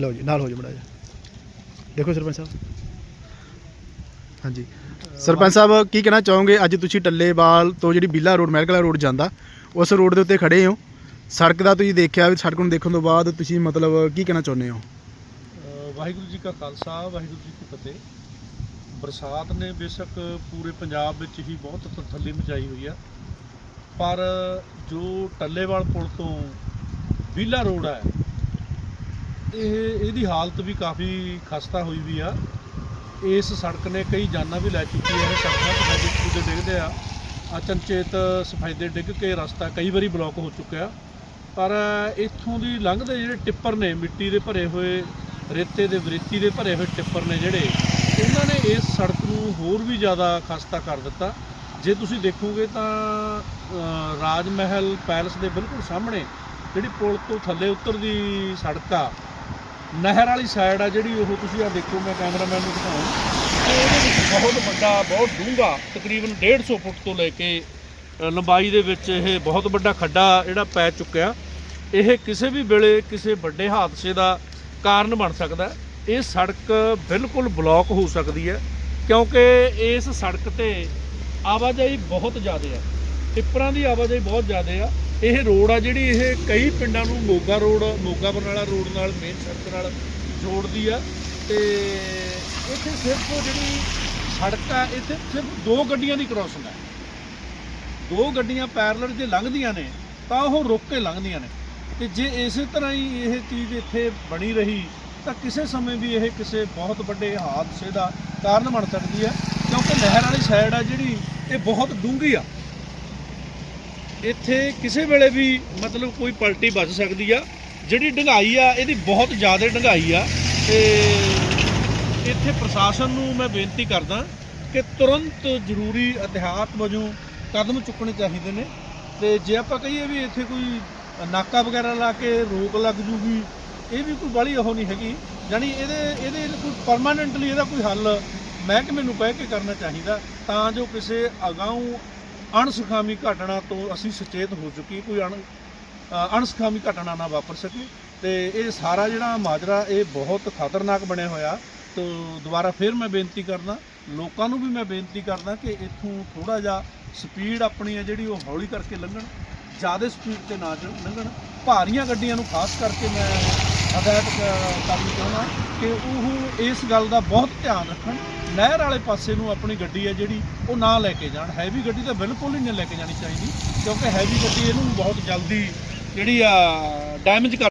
ਲਓ ਜੀ ਨਾਲ ਹੋ ਜਾ ਮੜਾ ਜੀ ਦੇਖੋ ਸਰਪੰਚ ਸਾਹਿਬ। ਹਾਂਜੀ। ਸਰਪੰਚ ਸਾਹਿਬ ਕੀ ਕਹਿਣਾ ਚਾਹੋਗੇ? ਅੱਜ ਤੁਸੀਂ ਟੱਲੇਵਾਲ ਤੋਂ ਜਿਹੜੀ ਬੀਲਾ ਰੋਡ ਮਹਿਲਕਲਾ ਰੋਡ ਜਾਂਦਾ ਉਸ ਰੋਡ ਦੇ ਉੱਤੇ ਖੜੇ ਹੋ। ਸੜਕ ਦਾ ਤੁਸੀਂ ਦੇਖਿਆ ਵੀ ਸੜਕ ਨੂੰ ਦੇਖਣ ਤੋਂ ਬਾਅਦ ਤੁਸੀਂ ਮਤਲਬ ਕੀ ਕਹਿਣਾ ਚਾਹੁੰਦੇ ਹੋ? ਅ, ਵਾਹਿਗੁਰੂ ਜੀ ਕਾ ਖਾਲਸਾ ਵਾਹਿਗੁਰੂ ਜੀ ਕੀ ਫਤਿਹ। ਬਰਸਾਤ ਨੇ ਬੇਸ਼ੱਕ ਪੂਰੇ ਪੰਜਾਬ ਵਿੱਚ ਹੀ ਬਹੁਤ ਤਸੱਲੀ ਮਚਾਈ ਹੋਈ ਆ। ਪਰ ਜੋ ਟੱਲੇਵਾਲ ਪੁਲ ਤੋਂ ਬੀਲਾ ਰੋਡ ਹੈ ਇਹ ਇਹਦੀ ਹਾਲਤ ਵੀ ਕਾਫੀ ਖਸਤਾ ਹੋਈ ਵੀ ਆ। ਇਸ ਸੜਕ ਨੇ ਕਈ ਜਾਨਾਂ ਵੀ ਲੈ ਚੁੱਕੀ ਹੈ। ਇਹ ਸੜਕਾਂ ਤੇ ਦੇ ਡਿੱਗਦੇ ਆ। ਅਚਨਚੇਤ ਸਫੈਦੇ ਡਿੱਗ ਕੇ ਰਸਤਾ ਕਈ ਵਾਰੀ ਬਲੌਕ ਹੋ ਚੁੱਕਿਆ। ਪਰ ਇੱਥੋਂ ਦੀ ਲੰਘਦੇ ਜਿਹੜੇ ਟਿੱਪਰ ਨੇ, ਮਿੱਟੀ ਦੇ ਭਰੇ ਹੋਏ, ਰੇਤੇ ਦੇ ਵਰੇਤੀ ਦੇ ਭਰੇ ਹੋਏ ਟਿੱਪਰ ਨੇ ਜਿਹੜੇ ਉਹਨਾਂ ਨੇ ਇਸ ਸੜਕ ਨੂੰ ਹੋਰ ਵੀ ਜ਼ਿਆਦਾ ਖਸਤਾ ਕਰ ਦਿੱਤਾ। ਜੇ ਤੁਸੀਂ ਦੇਖੋਗੇ ਤਾਂ ਰਾਜ ਮਹਿਲ ਪੈਲਸ ਦੇ ਬਿਲਕੁਲ ਸਾਹਮਣੇ, ਜਿਹੜੀ ਪੁਲ ਤੋਂ ਥੱਲੇ ਉਤਰਦੀ ਸੜਕ ਆ ਨਹਿਰ ਵਾਲੀ ਸਾਈਡ ਆ ਜਿਹੜੀ, ਉਹ ਤੁਸੀਂ ਆ ਦੇਖੋ, ਮੈਂ ਕੈਮਰਾਮੈਨ ਨੂੰ ਦਿਖਾਉਂ। ਤੇ ਉਹਦੇ ਵਿੱਚ ਬਹੁਤ ਵੱਡਾ, ਬਹੁਤ ਡੂੰਘਾ, ਤਕਰੀਬਨ 150 ਫੁੱਟ ਤੋਂ ਲੈ ਕੇ ਲੰਬਾਈ ਦੇ ਵਿੱਚ ਇਹ ਬਹੁਤ ਵੱਡਾ ਖੱਡਾ ਜਿਹੜਾ ਪੈ ਚੁੱਕਿਆ। ਇਹ ਕਿਸੇ ਵੀ ਵੇਲੇ ਕਿਸੇ ਵੱਡੇ ਹਾਦਸੇ ਦਾ ਕਾਰਨ ਬਣ ਸਕਦਾ ਇਹ ਸੜਕ ਬਿਲਕੁਲ ਬਲੌਕ ਹੋ ਸਕਦੀ ਹੈ, ਕਿਉਂਕਿ ਇਸ ਸੜਕ ਤੇ ਆਵਾਜਾਈ ਬਹੁਤ ਜ਼ਿਆਦਾ ਹੈ। ਟਿੱਪਰਾਂ ਦੀ ਆਵਾਜਾਈ ਬਹੁਤ ਜ਼ਿਆਦਾ ਆ। ਇਹ ਰੋਡ ਆ ਜਿਹੜੀ ਇਹ ਕਈ ਪਿੰਡਾਂ ਨੂੰ ਮੋਗਾ ਰੋਡ, ਮੋਗਾ ਬਰਨਾਲਾ ਰੋਡ ਨਾਲ, ਮੇਨ ਸੜਕ ਨਾਲ ਜੋੜਦੀ ਆ। ਤੇ ਇੱਥੇ ਸਿਰਫ ਜਿਹੜੀ ਸੜਕ ਆ, ਇੱਥੇ ਸਿਰਫ ਦੋ ਗੱਡੀਆਂ ਦੀ ਕ੍ਰਾਸਿੰਗ ਹੈ ਦੋ ਗੱਡੀਆਂ ਪੈਰਲਲ ਜੇ ਲੰਘਦੀਆਂ ਨੇ, ਤਾਂ ਉਹ ਰੁਕ ਕੇ ਲੰਘਦੀਆਂ ਨੇ। ਤੇ ਜੇ ਇਸੇ ਤਰ੍ਹਾਂ ਹੀ ਇਹ ਚੀਜ਼ ਇੱਥੇ ਬਣੀ ਰਹੀ, ਤਾਂ ਕਿਸੇ ਸਮੇਂ ਵੀ ਇਹ ਕਿਸੇ ਬਹੁਤ ਵੱਡੇ ਹਾਦਸੇ ਦਾ ਕਾਰਨ ਬਣ ਸਕਦੀ ਹੈ ਕਿਉਂਕਿ ਨਹਿਰ ਵਾਲੀ ਸਾਈਡ ਆ ਜਿਹੜੀ, ਇਹ ਬਹੁਤ ਡੂੰਘੀ ਆ। ਇੱਥੇ ਕਿਸੇ ਵੇਲੇ ਵੀ ਮਤਲਬ ਕੋਈ ਪਲਟੀ ਵੱਜ ਸਕਦੀ ਆ। ਜਿਹੜੀ ਡੰਗਾਈ ਆ, ਇਹਦੀ ਬਹੁਤ ਜ਼ਿਆਦਾ ਡੰਗਾਈ ਆ। ਤੇ ਇੱਥੇ ਪ੍ਰਸ਼ਾਸਨ ਨੂੰ ਮੈਂ ਬੇਨਤੀ ਕਰਦਾ ਕਿ ਤੁਰੰਤ ਜ਼ਰੂਰੀ ਅਧਿਆਤ ਵਜੋਂ ਕਦਮ ਚੁੱਕਣੇ ਚਾਹੀਦੇ ਨੇ। ਤੇ ਜੇ ਆਪਾਂ ਕਹੀਏ ਵੀ ਇੱਥੇ ਕੋਈ ਨਾਕਾ ਵਗੈਰਾ ਲਾ ਕੇ ਰੋਕ ਲੱਗ ਜੂਗੀ, ਇਹ ਵੀ ਕੋਈ ਬਾਲੀ ਉਹ ਨਹੀਂ ਹੈਗੀ। ਯਾਨੀ ਇਹਦੇ ਇਹਦੇ ਕੋਈ ਪਰਮਾਨੈਂਟਲੀ ਇਹਦਾ ਕੋਈ ਹੱਲ ਮਹਿਕਮੇ ਨੂੰ ਕਹਿ ਕੇ ਕਰਨਾ ਚਾਹੀਦਾ ਤਾਂ ਜੋ ਕਿਸੇ ਅਗਾਊਂ ਅਣਸੁਖਾਵੀ ਘਟਨਾ ਤੋਂ ਅਸੀਂ ਸੁਚੇਤ ਹੋ ਚੁੱਕੀ ਕੋਈ ਅਣ ਅ, ਅਣਸੁਖਾਵੀ ਘਟਨਾ ਨਾ ਵਾਪਰ ਸਕੇ। ਤੇ ਇਹ ਸਾਰਾ ਜਿਹੜਾ ਮਾਜਰਾ ਇਹ ਬਹੁਤ ਖਤਰਨਾਕ ਬਣਿਆ ਹੋਇਆ। ਤੋ ਦੁਬਾਰਾ ਫਿਰ ਮੈਂ ਬੇਨਤੀ ਕਰਦਾ ਲੋਕਾਂ ਨੂੰ ਵੀ ਮੈਂ ਬੇਨਤੀ ਕਰਦਾ ਕਿ ਇੱਥੋਂ ਥੋੜਾ ਜਿਹਾ ਸਪੀਡ ਆਪਣੀ ਹੈ ਜਿਹੜੀ ਉਹ ਹੌਲੀ ਕਰਕੇ ਲੰਘਣ ਜ਼ਿਆਦਾ ਸਪੀਡ ਤੇ ਨਾ ਜ- ਲੰਘਣ। ਭਾਰੀਆਂ ਗੱਡੀਆਂ ਨੂੰ ਖਾਸ ਕਰਕੇ ਮੈਂ ਹਦਾਇਤ ਕਰਨੀ ਚਾਹੁੰਦਾ। ਕਿ ਉਹ ਇਸ ਗੱਲ ਦਾ ਬਹੁਤ ਧਿਆਨ ਰੱਖਣ। ਨਹਿਰ ਵਾਲੇ ਪਾਸੇ ਨੂੰ ਆਪਣੀ ਗੱਡੀ ਹੈ ਜਿਹੜੀ, ਉਹ ਨਾ ਲੈ ਕੇ ਜਾਣ। ਹੈਵੀ ਗੱਡੀ ਤਾਂ ਬਿਲਕੁਲ ਹੀ ਨਹੀਂ ਲੈ ਕੇ ਜਾਣੀ ਚਾਹੀਦੀ, ਕਿਉਂਕਿ ਹੈਵੀ ਗੱਡੀ ਇਹਨੂੰ ਬਹੁਤ ਜਲਦੀ ਜਿਹੜੀ ਆ ਡੈਮੇਜ ਕਰ